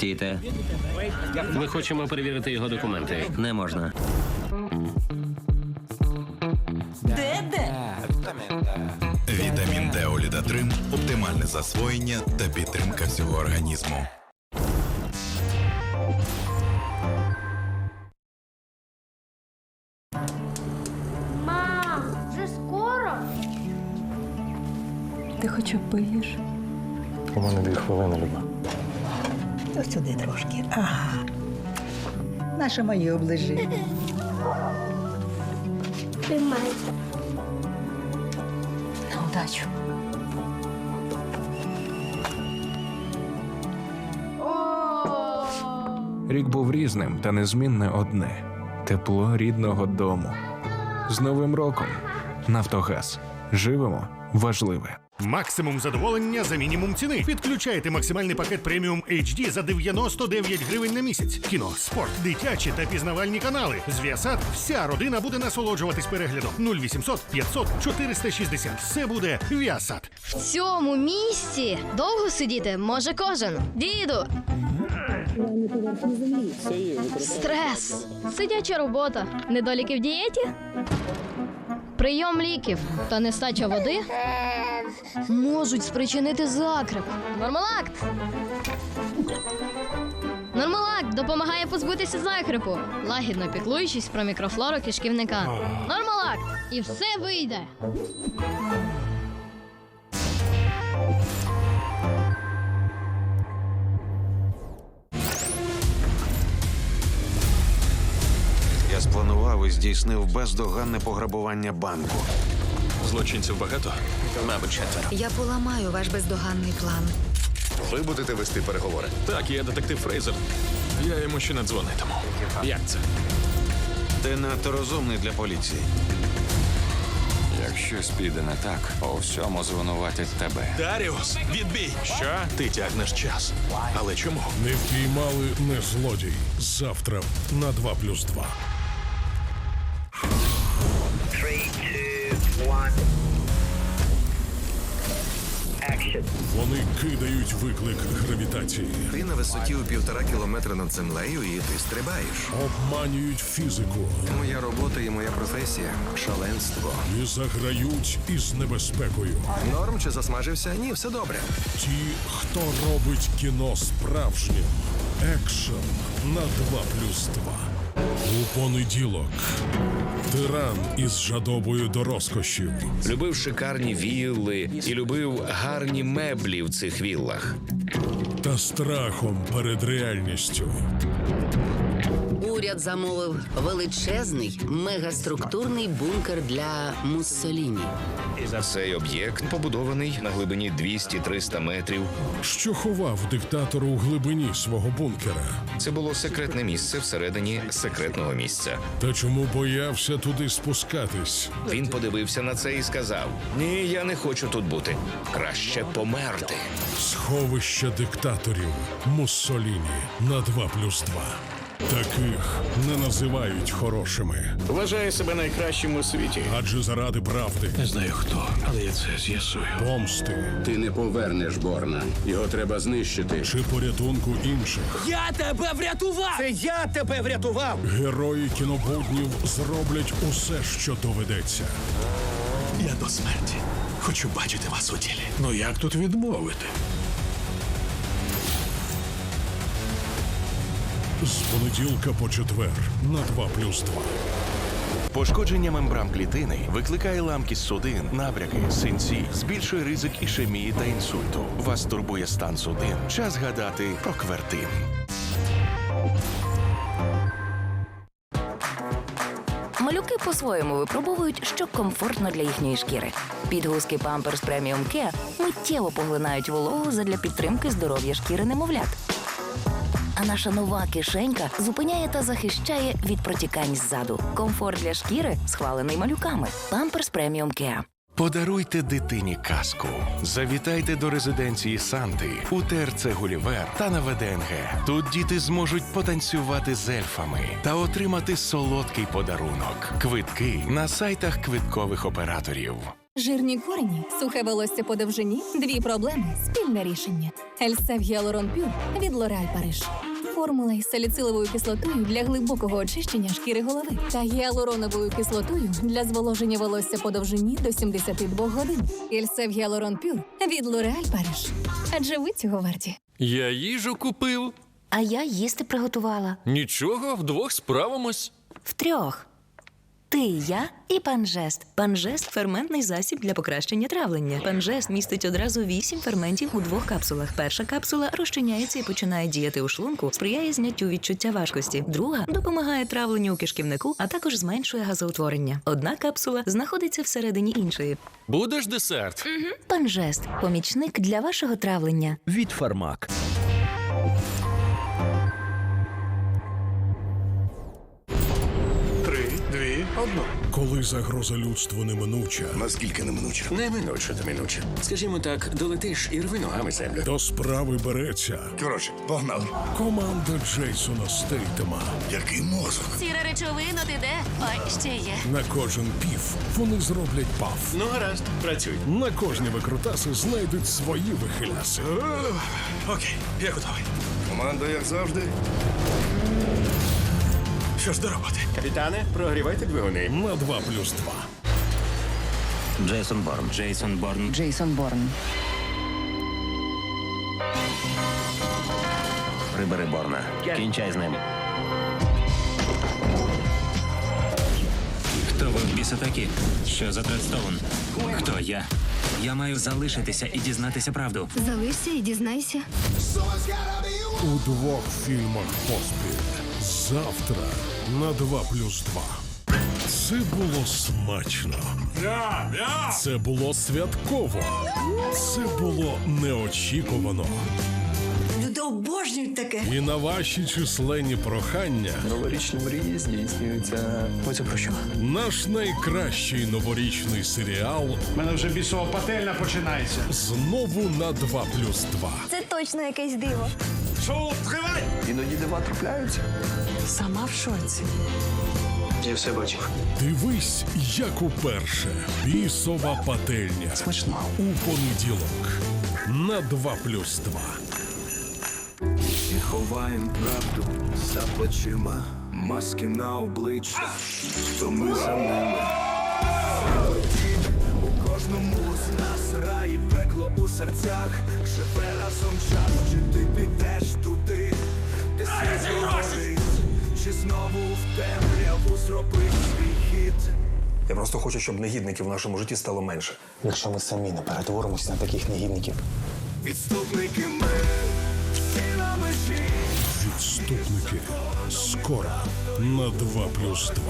Стійте, Ми хочемо перевірити його документи. не можна. Де де? Вітамін Д Олідатрим оптимальне засвоєння та підтримка всього організму. Мам, вже скоро? Ти хоча б поїш? У мене дві хвилини, Люба. Ось сюди трошки. Ага. Наше моє оближи. Тримай. На удачу. Рік був різним, та незмінне одне тепло рідного дому. З Новим роком Нафтогаз. Живемо важливе. Максимум задоволення за мінімум ціни. Підключайте максимальний пакет преміум HD за 99 гривень на місяць. Кіно, спорт, дитячі та пізнавальні канали. З Viasat вся родина буде насолоджуватись переглядом. 0800 500 460. Все буде Viasat. В цьому місці довго сидіти може кожен. Діду. Стрес. Сидяча робота. Недоліки в дієті. Прийом ліків та нестача води можуть спричинити закреп. Нормалакт. Нормалакт допомагає позбутися закрепу, лагідно піклуючись про мікрофлору кишківника. Нормалакт! І все вийде. Я спланував і здійснив бездоганне пограбування банку. Злочинців багато? Мабуть, четверо. Я поламаю ваш бездоганний план. Ви будете вести переговори? Так, я детектив Фрейзер. Я йому ще не дзвонитиму. Як це? Ти надто розумний для поліції. Як щось піде не так, у всьому звинуватять тебе. Даріус, відбій! Що? Ти тягнеш час. Але чому? Не впіймали не злодій. Завтра на 2 Вони кидають виклик гравітації, Ти на висоті у півтора кілометра над землею і ти стрибаєш. обманюють фізику Моя робота і моя професія шаленство. і заграють із небезпекою. Норм чи засмажився? Ні, все добре. Ті, хто робить кіно справжнім. Екшн на 2 плюс 2. У понеділок. Тиран із жадобою до розкошів. Любив шикарні вілли і любив гарні меблі в цих віллах. та страхом перед реальністю. Уряд замовив величезний мегаструктурний бункер для Муссоліні. Цей об'єкт побудований на глибині 200-300 метрів. Що ховав диктатор у глибині свого бункера? Це було секретне місце всередині секретного місця. Та чому боявся туди спускатись? Він подивився на це і сказав: Ні, я не хочу тут бути. Краще померти. Сховище диктаторів Муссоліні на 2 плюс 2. Таких не називають хорошими, Вважає себе найкращим у світі. адже заради правди, Не знаю хто, але я це з'ясую. помсти Ти не повернеш Борна. Його треба знищити. чи порятунку інших. Я тебе врятував! Це я тебе врятував! Герої кінобуднів зроблять усе, що доведеться. Я до смерті. Хочу бачити вас у тілі. Ну як тут відмовити? З понеділка по четвер на 2 плюс 2. Пошкодження мембран клітини викликає ламкість судин, набряки, синці, збільшує ризик ішемії та інсульту. Вас турбує стан судин. Час гадати про квертин. Малюки по-своєму випробовують, що комфортно для їхньої шкіри. Підгузки Pampers Premium Care миттєво поглинають вологу задля підтримки здоров'я шкіри немовлят. А наша нова кишенька зупиняє та захищає від протікань ззаду. Комфорт для шкіри схвалений малюками. Pampers Premium Care. Подаруйте дитині казку. Завітайте до резиденції Санти у ТРЦ Гулівер та на ВДНГ. Тут діти зможуть потанцювати з ельфами та отримати солодкий подарунок. Квитки на сайтах квиткових операторів. Жирні корені, сухе волосся по довжині, дві проблеми, спільне рішення. Ельсев Гіалурон Пюр від L'Oréal Париж. Формула із саліциловою кислотою для глибокого очищення шкіри голови та гіалуроновою кислотою для зволоження волосся по довжині до 72 годин. Ельсев Гіалурон Пюр від L'Oréal Париж. Адже ви цього варті. Я їжу купив. А я їсти приготувала. Нічого, вдвох справимось. Втрьох. Ти, я і панжест. Панжест ферментний засіб для покращення травлення. Панжест містить одразу вісім ферментів у двох капсулах. Перша капсула розчиняється і починає діяти у шлунку, сприяє зняттю відчуття важкості. Друга допомагає травленню у кишківнику, а також зменшує газоутворення. Одна капсула знаходиться всередині іншої. Будеш десерт? Панжест помічник для вашого травлення. Від фармак. Одну. Коли загроза людству неминуча, Наскільки неминуче? Неминуче, неминуче. Скажімо так, долетиш і рви ногами землю. до справи береться Коротше, погнали. команда Джейсона Стейтема. Який мозок? Сіра речовина, ти де? Ой, ще є. На кожен пів вони зроблять паф. Ну, гаразд, працюй. На кожні викрутаси знайдуть свої вихиляси. Окей, я готовий. Команда, як завжди. Що ж до роботи? Капітане, прогрівайте двигуни. На 2 плюс 2. Джейсон Борн. Джейсон Борн. Джейсон Борн. Прибери Борна. Кінчай з ним. Хто ви в біса такі? Що за Тредстоун? Хто я? Я маю залишитися і дізнатися правду. Залишся і дізнайся. У двох фільмах поспіль. Завтра на 2 плюс 2. Це було смачно. Це було святково. Це було неочікувано. Люди обожнюють таке. І на ваші численні прохання Новорічні мрії здійснюються. Оце про що? наш найкращий новорічний серіал У мене вже бісова пательня починається. знову на 2 плюс 2. Це точно якесь диво. Шоу, тривай! Іноді дива трапляються. Сама в шоці. Я все бачив. Дивись, як уперше. Бісова пательня. Смачно. У понеділок. На 2 плюс 2. Ховаєм правду за плечима, маски на обличчя, то ми за ними. У кожному з нас рай і у серцях, живе разом час, чи ти підеш туди, де світ горить, чи знову в темряву зробиш свій хід. Я просто хочу, щоб негідників в нашому житті стало менше. Якщо ми самі не перетворимось на таких негідників. Відступники ми, всі на межі. Відступники. Скоро на 2 плюс 2.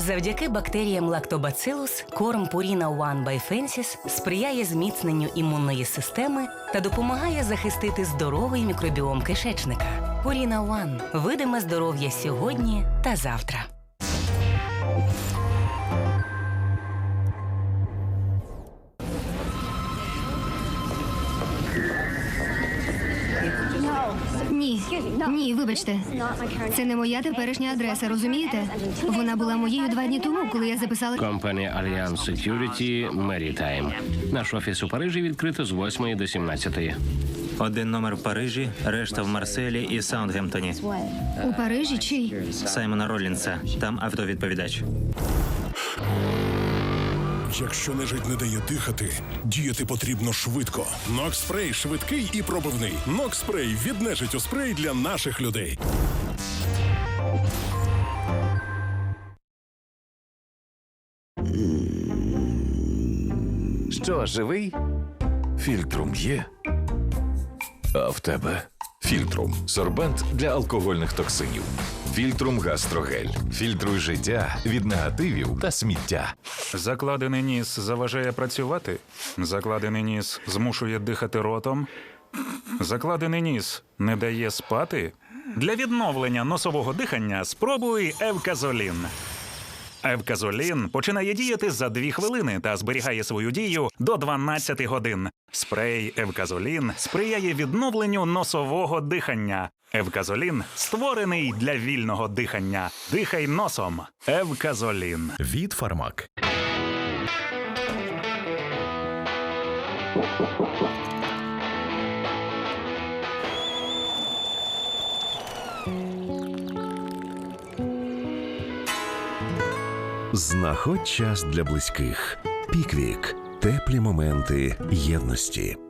Завдяки бактеріям Lactobacillus корм Purina One by Fences сприяє зміцненню імунної системи та допомагає захистити здоровий мікробіом кишечника. Purina One – видиме здоров'я сьогодні та завтра. Ні, вибачте. Це не моя теперішня адреса, розумієте? Вона була моєю два дні тому, коли я записала. Компанія Allianz Security Maritime. Наш офіс у Парижі відкрито з 8 до 17. Один номер в Парижі, решта в Марселі і Саундгемптоні. У Парижі чий? Саймона Ролінса. Там автовідповідач. Якщо нежить не дає дихати, діяти потрібно швидко. Нокспрей швидкий і пробивний. Нокспрей від нежиттю спрей для наших людей. Що, живий? Фільтрум є. А в тебе? Фільтрум сорбент для алкогольних токсинів. Фільтрум гастрогель. Фільтруй життя від негативів та сміття. Закладений ніс заважає працювати. Закладений ніс змушує дихати ротом. Закладений ніс не дає спати. Для відновлення носового дихання спробуй Евказолін. Евказолін починає діяти за 2 хвилини та зберігає свою дію до 12 годин. Спрей Евказолін сприяє відновленню носового дихання. Евказолін створений для вільного дихання. Дихай носом. Евказолін. Від фармак. Знаходь час для близьких. Піквік. Теплі моменти єдності.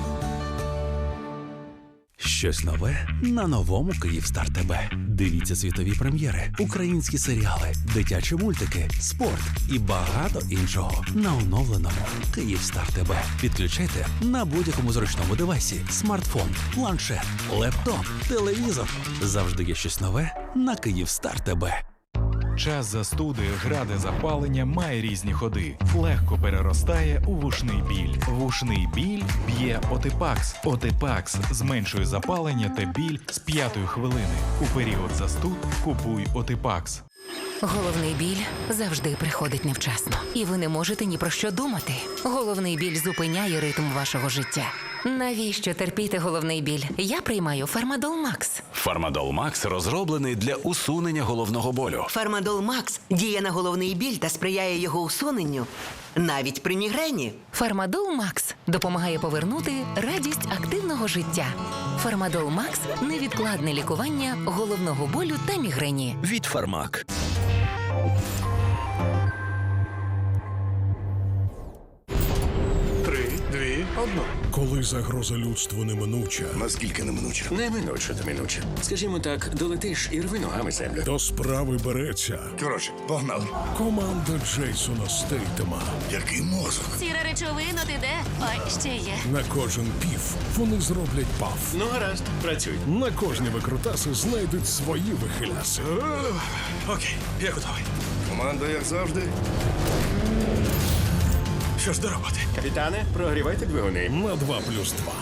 Щось нове на новому Київстар ТБ. Дивіться світові прем'єри, українські серіали, дитячі мультики, спорт і багато іншого на оновленому Київстар ТБ. Підключайте на будь-якому зручному девайсі: смартфон, планшет, лептоп, телевізор. Завжди є щось нове на Київстар ТБ. Час застуди, граде запалення має різні ходи. Легко переростає у вушний біль. Вушний біль б'є Отипакс. Отипакс зменшує запалення та біль з п'ятої хвилини. У період застуд купуй Отипакс. Головний біль завжди приходить невчасно, і ви не можете ні про що думати. Головний біль зупиняє ритм вашого життя. Навіщо терпіти головний біль? Я приймаю Фармадол Макс. Фармадол Макс розроблений для усунення головного болю. Фармадол Макс діє на головний біль та сприяє його усуненню навіть при мігрені. Фармадол Макс допомагає повернути радість активного життя. Фармадол Макс невідкладне лікування головного болю та мігрені. Від Фармак. Дві. Коли загроза людству неминуча. Наскільки неминуча? Неминуче, неминуче. Скажімо так, долетиш і рви ногами землю. До справи береться. Коротше, погнали. Команда Джейсона Стейтема. Який мозок. Сіра речовина, ти де? Ой, ще є. На кожен пів вони зроблять паф. Ну, гаразд, працюй. На кожні викрутаси знайдуть свої вихиляси. Окей, я готовий. Команда, як завжди. Що ж до роботи? Капітане, прогрівайте двигуни. На 2 плюс 2.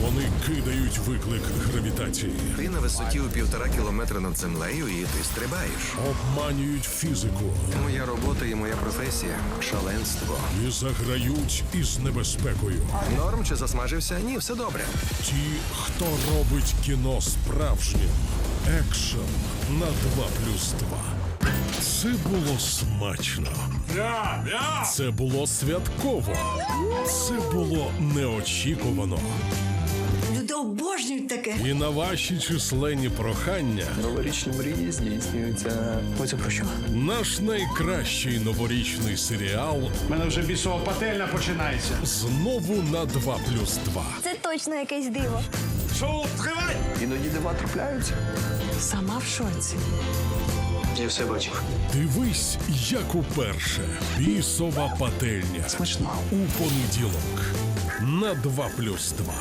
Вони кидають виклик гравітації. Ти на висоті у півтора кілометра над землею і ти стрибаєш. Обманюють фізику. Моя робота і моя професія шаленство. І заграють із небезпекою. Норм чи засмажився? Ні, все добре. Ті, хто робить кіно справжнім. Екшн на 2 плюс 2. Це було смачно. Це було святково. Це було неочікувано. Люди обожнюють таке. І на ваші численні прохання Новорічні мрії здійснюються. Оце про що? наш найкращий новорічний серіал У мене вже бісова пательня починається. знову на 2 плюс 2. Це точно якесь диво. Шоу, тривай! Іноді дива трапляються. Сама в шоці. Я все бачив. Дивись, як уперше. Бісова пательня. Смачно. У понеділок на 2 плюс 2.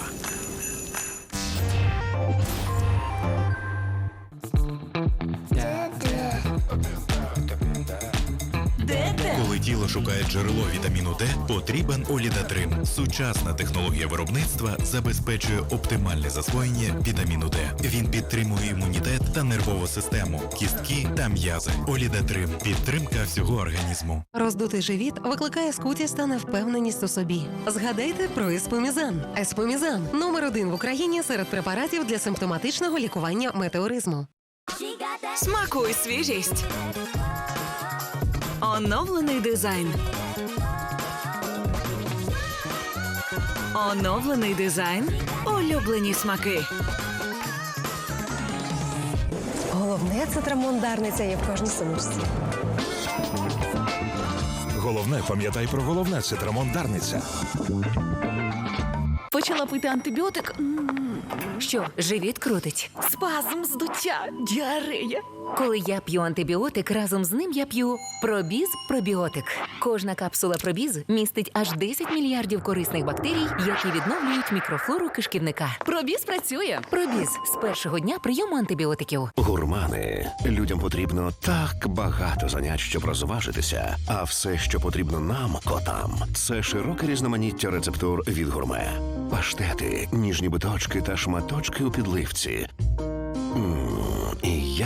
Шукає джерело вітаміну Д, потрібен Олідатрим. Сучасна технологія виробництва забезпечує оптимальне засвоєння вітаміну Д. Він підтримує імунітет та нервову систему, кістки та м'язи. Олідатрим підтримка всього організму. Роздутий живіт викликає скутість та невпевненість у собі. Згадайте про еспомізан. Еспомізан номер один в Україні серед препаратів для симптоматичного лікування метеоризму. Смакуй свіжість. Оновлений дизайн. Оновлений дизайн. Улюблені смаки. Головне це трамондарниця є в кожній сумочці. Головне, пам'ятай про головне це трамондарниця. Почала пити антибіотик. Що, живіт крутить? Спазм, здуття, діарея. Коли я п'ю антибіотик, разом з ним я п'ю пробіз пробіотик. Кожна капсула пробіз містить аж 10 мільярдів корисних бактерій, які відновлюють мікрофлору кишківника. Пробіз працює. Пробіз з першого дня прийому антибіотиків. Гурмани. Людям потрібно так багато занять, щоб розважитися. А все, що потрібно нам, котам, це широке різноманіття рецептур від гурме. Паштети, ніжні биточки та шматочки у підливці.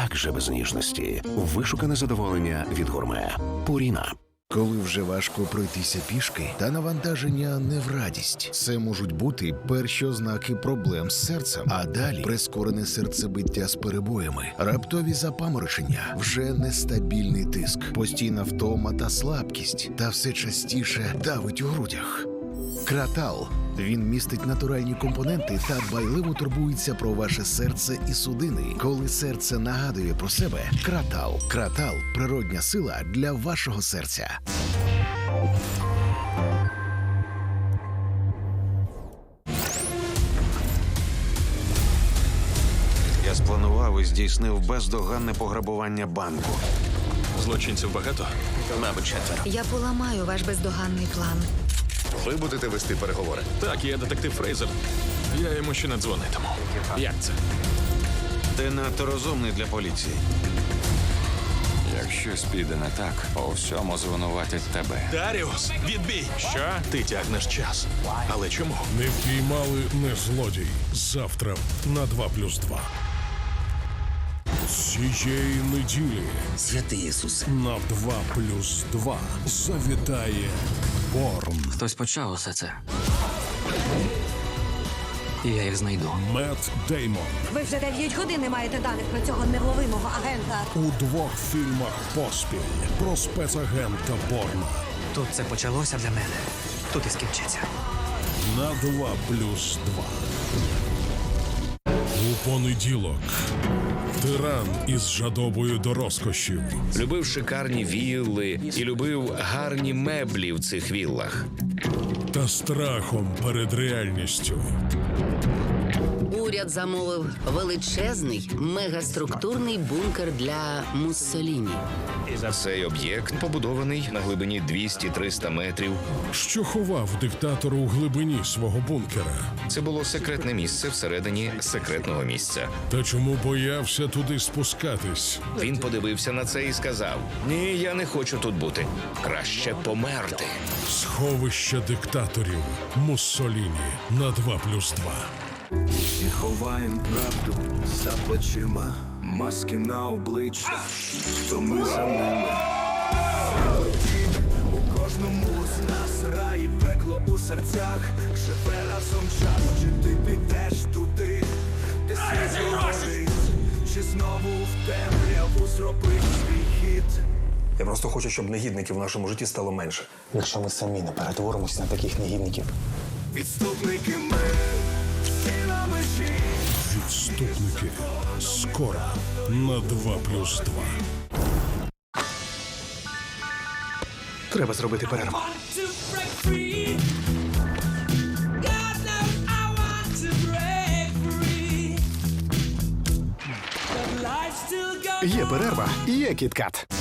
Як же без ніжності? Вишукане задоволення від гурме. Пуріна. Коли вже важко пройтися пішки, та навантаження не в радість. Це можуть бути перші ознаки проблем з серцем, а далі прискорене серцебиття з перебоями, раптові запаморочення, вже нестабільний тиск, постійна втома та слабкість, та все частіше давить у грудях. Кратал. Він містить натуральні компоненти та дбайливо турбується про ваше серце і судини. Коли серце нагадує про себе, кратал. Кратал природня сила для вашого серця. Я спланував і здійснив бездоганне пограбування банку. Злочинців багато? Мабуть, четверо. Я поламаю ваш бездоганний план. Ви будете вести переговори? Так, я детектив Фрейзер. Я йому ще не дзвонитиму. Як це? Ти надто розумний для поліції. Як щось піде не так, по всьому звинуватять тебе. Даріус, відбій! Що? Ти тягнеш час. Але чому? Не впіймали не злодій. Завтра на 2 плюс 2. Цієї неділі Святий Ісусе. на 2 плюс 2 завітає Борн. Хтось почав усе це. І я їх знайду. Мет Деймон Ви вже 9 годин не маєте даних про цього невловимого агента. у двох фільмах поспіль про спецагента Борна. Тут це почалося для мене. Тут і скінчиться. На 2 плюс 2. У понеділок. Тиран із жадобою до розкошів. Любив шикарні вілли і любив гарні меблі в цих віллах. Та страхом перед реальністю. Уряд замовив величезний мегаструктурний бункер для Муссоліні. Цей об'єкт побудований на глибині 200-300 метрів. Що ховав диктатор у глибині свого бункера? Це було секретне місце всередині секретного місця. Та чому боявся туди спускатись? Він подивився на це і сказав: Ні, я не хочу тут бути. Краще померти. Сховище диктаторів Муссоліні на 2 плюс 2. І ховаєм правду за плечима, маски на обличчя, то ми за ними. У кожному з нас рай і пекло у серцях, живе разом час, чи ти підеш туди, де світ горить, чи знову в темряву зробить свій хід. Я просто хочу, щоб негідників в нашому житті стало менше. Якщо ми самі не перетворимося на таких негідників. Відступники ми. Відступники. Скоро на 2 плюс 2. Треба зробити перерву. Є перерва, є кіткат.